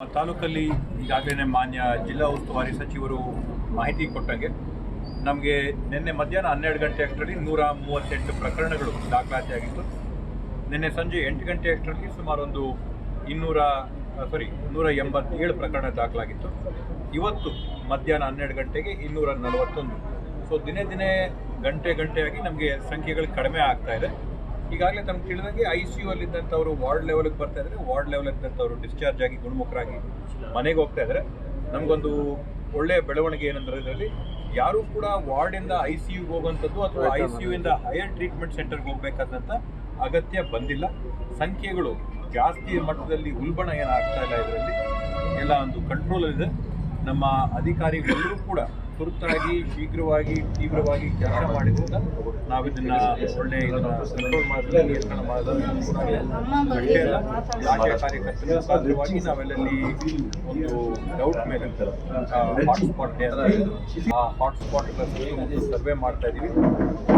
ತಾಲೂಕಲ್ಲಿ ಈಗಾಗಲೇ ಮಾನ್ಯ ಜಿಲ್ಲಾ ಉಸ್ತುವಾರಿ ಸಚಿವರು ಮಾಹಿತಿ ಕೊಟ್ಟಂಗೆ ನಮಗೆ ನಿನ್ನೆ ಮಧ್ಯಾಹ್ನ ಹನ್ನೆರಡು ಗಂಟೆ ಅಷ್ಟರಲ್ಲಿ ನೂರ ಮೂವತ್ತೆಂಟು ಪ್ರಕರಣಗಳು ದಾಖಲಾತಿ ಆಗಿತ್ತು ನಿನ್ನೆ ಸಂಜೆ ಎಂಟು ಗಂಟೆ ಅಷ್ಟರಲ್ಲಿ ಸುಮಾರು ಒಂದು ಇನ್ನೂರ ಸಾರಿ ನೂರ ಎಂಬತ್ತೇಳು ಪ್ರಕರಣ ದಾಖಲಾಗಿತ್ತು. ಇವತ್ತು ಮಧ್ಯಾಹ್ನ ಹನ್ನೆರಡು ಗಂಟೆಗೆ ಇನ್ನೂರ ನಲವತ್ತೊಂದು. ಸೊ ದಿನೇ ದಿನೇ ಗಂಟೆ ಗಂಟೆಯಾಗಿ ನಮಗೆ ಸಂಖ್ಯೆಗಳು ಕಡಿಮೆ ಆಗ್ತಾ ಇದೆ. ಈಗಾಗಲೇ ತಮ್ಗೆ ತಿಳಿದಂಗೆ ಐ ಸಿ ಯು ಅಲ್ಲಿದ್ದಂಥವ್ರು ವಾರ್ಡ್ ಲೆವೆಲ್ಗೆ ಬರ್ತಾ ಇದ್ದಾರೆ ವಾರ್ಡ್ ಲೆವೆಲ್ ಇದ್ದಂಥವ್ರು ಡಿಸ್ಚಾರ್ಜ್ ಆಗಿ ಗುಣಮುಖರಾಗಿ ಮನೆಗೆ ಹೋಗ್ತಾ ಇದ್ದಾರೆ ನಮಗೊಂದು ಒಳ್ಳೆಯ ಬೆಳವಣಿಗೆ ಏನಂದ್ರೆ ಇದರಲ್ಲಿ ಯಾರೂ ಕೂಡ ವಾರ್ಡಿಂದ ಐ ಸಿ ಯುಗೆ ಹೋಗುವಂಥದ್ದು ಅಥವಾ ಐ ಸಿ ಯು ಇಂದ ಹೈಯರ್ ಟ್ರೀಟ್ಮೆಂಟ್ ಸೆಂಟರ್ಗೆ ಹೋಗ್ಬೇಕಾದಂಥ ಅಗತ್ಯ ಬಂದಿಲ್ಲ. ಸಂಖ್ಯೆಗಳು ಜಾಸ್ತಿ ಮಟ್ಟದಲ್ಲಿ ಉಲ್ಬಣ ಏನಾಗ್ತಾ ಇಲ್ಲ ಇದರಲ್ಲಿ. ಎಲ್ಲ ಒಂದು ಕಂಟ್ರೋಲ್ ಇದೆ. ನಮ್ಮ ಅಧಿಕಾರಿಗಳೆಲ್ಲರೂ ಕೂಡ ತುರ್ತಾಗಿ ಶೀಘ್ರವಾಗಿ ತೀವ್ರವಾಗಿ ಕೆಲಸ ಮಾಡಿದ್ರಿಂದ ನಾವು ಇದನ್ನ ಒಳ್ಳೆ ಇದನ್ನ ಕಂಟ್ರೋಲ್ ಮಾಡಿದ್ರೆ ನಿಯಂತ್ರಣ ಮಾಡಿದ್ರೆ ಕಾರ್ಯಕರ್ತರ ಮುಖಾಂತರವಾಗಿ ನಾವೆಲ್ಲಲ್ಲಿ ಒಂದು ಡೌಟ್ ಮೇಲೆ ಹಾಟ್ಸ್ಪಾಟ್ ಆ ಹಾಟ್ಸ್ಪಾಟ್ ಸರ್ವೆ ಮಾಡ್ತಾ ಇದೀವಿ.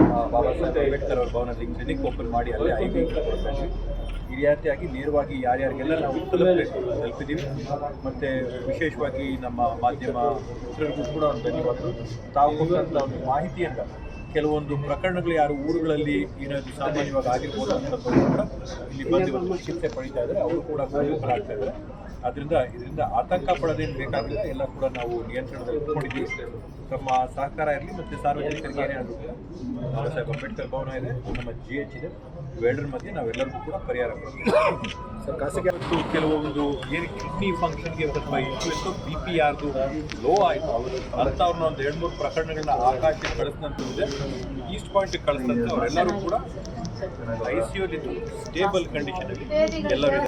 ಆ, ಬಾಬಾ ಸಾಹೇಬ್ ಅಂಬೇಡ್ಕರ್ ಅವ್ರ ಭವನದಲ್ಲಿ ಕ್ಲಿನಿಕ್ ಓಪನ್ ಮಾಡಿ ಅಲ್ಲೇ ಐ ರೀತಿಯಾಗಿ ನೇರವಾಗಿ ಯಾರ್ಯಾರಿಗೆಲ್ಲ ನಾವು ತಲುಪಬೇಕು ತಲುಪಿದ್ದೀವಿ ಮತ್ತು ವಿಶೇಷವಾಗಿ ನಮ್ಮ ಮಾಧ್ಯಮ ಮಿತ್ರರಿಗೂ ಕೂಡ ಒಂದು ಧನ್ಯವಾದಗಳು. ತಾವು ಕೊಟ್ಟಂಥ ಒಂದು ಮಾಹಿತಿಯಿಂದ ಕೆಲವೊಂದು ಪ್ರಕರಣಗಳು ಯಾರು ಊರುಗಳಲ್ಲಿ ಏನಾದರೂ ಸಾಮಾನ್ಯವಾಗಿ ಆಗಿರ್ಬೋದು ಅಂತ ಕೂಡ ಇಲ್ಲಿ ಬಂದು ಇವತ್ತು ಚಿಕಿತ್ಸೆ ಪಡಿತಾ ಇದ್ದಾರೆ. ಅವರು ಕೂಡ ಗುಣಮುಖರಾಗ್ತಾ ಇದ್ದಾರೆ. ಅದರಿಂದ ಇದರಿಂದ ಆತಂಕ ಪಡೋದೇನು ಬೇಕಾಗಿಲ್ಲ ಎಲ್ಲ ಕೂಡ ನಾವು ನಿಯಂತ್ರಣದಲ್ಲಿ ಇಟ್ಕೊಂಡಿದ್ದೀವಿ ತಮ್ಮ ಸಹಕಾರ ಇರಲಿ ಮತ್ತು ಸಾರ್ವಜನಿಕರಿಗೆ ಏನೇ ಆಗುತ್ತೆ ಬಾಬಾ ಸಾಹೇಬ್ ಅಂಬೇಡ್ಕರ್ ಭವನ ಇದೆ. ನಮ್ಮ ಜಿ ಎಚ್ ಇದೆ. ಇವೆರಡರ ಮಧ್ಯೆ ನಾವೆಲ್ಲರಿಗೂ ಕೂಡ ಪರಿಹಾರ ಕೊಡ್ತೀವಿ. ಸರ್ ಖಾಸಗಿ ಮತ್ತು ಕೆಲವೊಂದು ಏನು ಕಿಡ್ನಿ ಫಂಕ್ಷನ್ಗೆ ಸ್ವಲ್ಪ ಇತ್ತು ಬಿ ಪಿ ಯಾರ್ದು ಲೋ ಆಯಿತು. ಅಂಥವ್ರನ್ನ ಒಂದು ಎರಡು ಮೂರು ಪ್ರಕರಣಗಳನ್ನ ಆಕಾಶಕ್ಕೆ ಕಳಿಸಿದಂತಿದೆ ಈಸ್ಟ್ ಪಾಯಿಂಟ್ಗೆ ಕಳಿಸಿದಂತೆ ಅವರೆಲ್ಲರೂ ಕೂಡ ಐ ಸಿ ಯುಲಿದ್ದು ಸ್ಟೇಬಲ್ ಕಂಡೀಷನಲ್ಲಿ ಎಲ್ಲರೂ